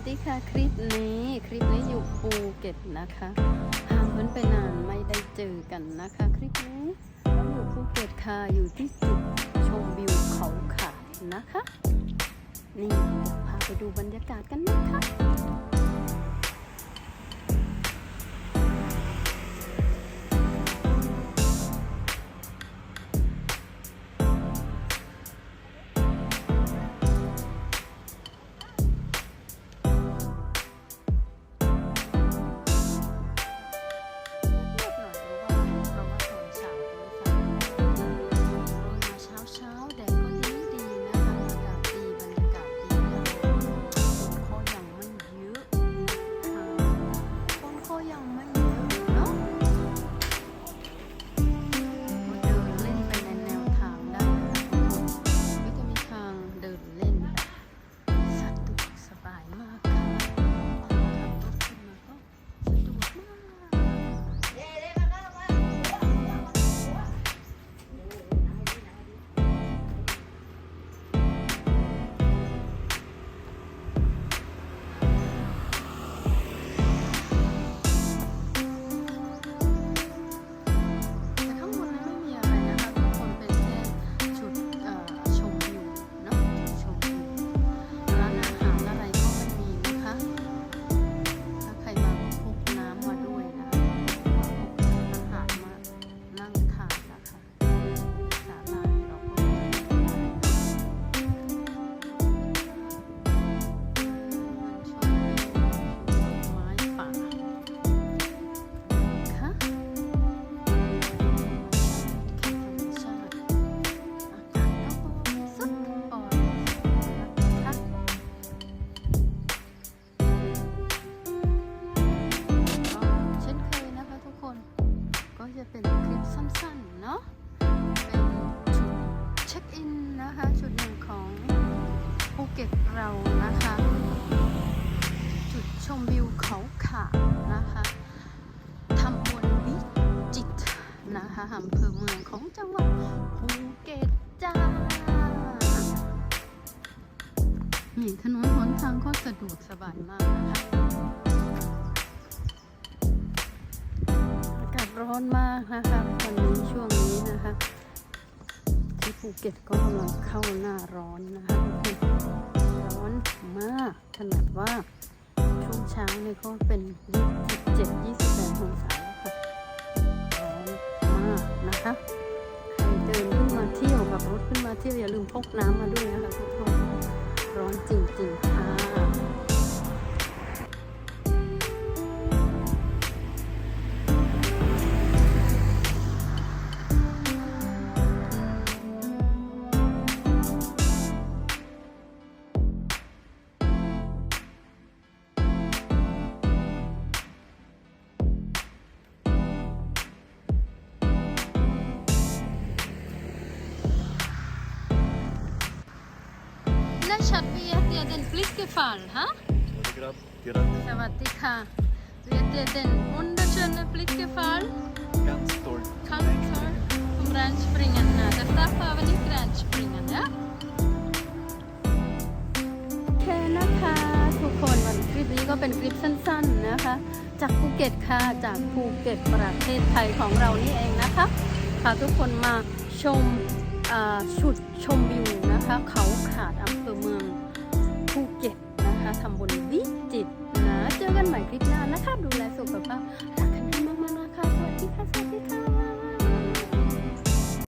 สดีค่ะคลิปนี้คลิปนี้อยู่ภูเก็ตนะคะห่างเหินไปนานไม่ได้เจอกันนะคะคลิปนี้เราอยู่ภูเก็ตค่ะอยู่ที่จุดชมวิวเขาขาดนะคะ นี่พาไปดูบรรยากาศกันนะคะ สั้นๆ เนาะเป็นชุดเช็คอินนะคะชุดหนึ่งของภูเก็ตเรานะคะ จุดชมวิวเขาขานะคะทำบนวิจิตนะคะอำเภอเมืองของจังหวัดภูเก็ตจ้านี่ถนนหนทางก็สะดวกสบายมากนะคะ ร้อนมากนะคะวันนี้ช่วงนี้นะคะที่ภูเก็ตก็กำลังเข้าหน้าร้อนนะคะร้อนมากขนาดว่าช่วงเช้าเนี่ยก็เป็น27 28องศาแล้วค่ะร้อนมากนะคะใครเดินขึ้นมาเที่ยวกับรถขึ้นมาเที่ยวอย่าลืมพกน้ำมาด้วยนะคะทุกคนร้อนจริงๆค่ะ Läs hat vi att det är den Blickefall, ha? Gratt, gratt, สวัสดีค่ะ Wir den wunderschönen Blickefall ganz toll. Kantor vom Rennspringen. Das darf aber nicht Rennspringen, ja? โอเคนะคะทุกคนวันคลิปนี้ก็เป็นคลิปสั้นๆนะคะ จากภูเก็ตค่ะจากภูเก็ตประเทศไทยของเรานี่เองนะคะพาทุกคนมาชมอ่า ชุดชมวิวนะคะ เขาขาดอำเภอเมืองภูเก็ตนะคะทำบน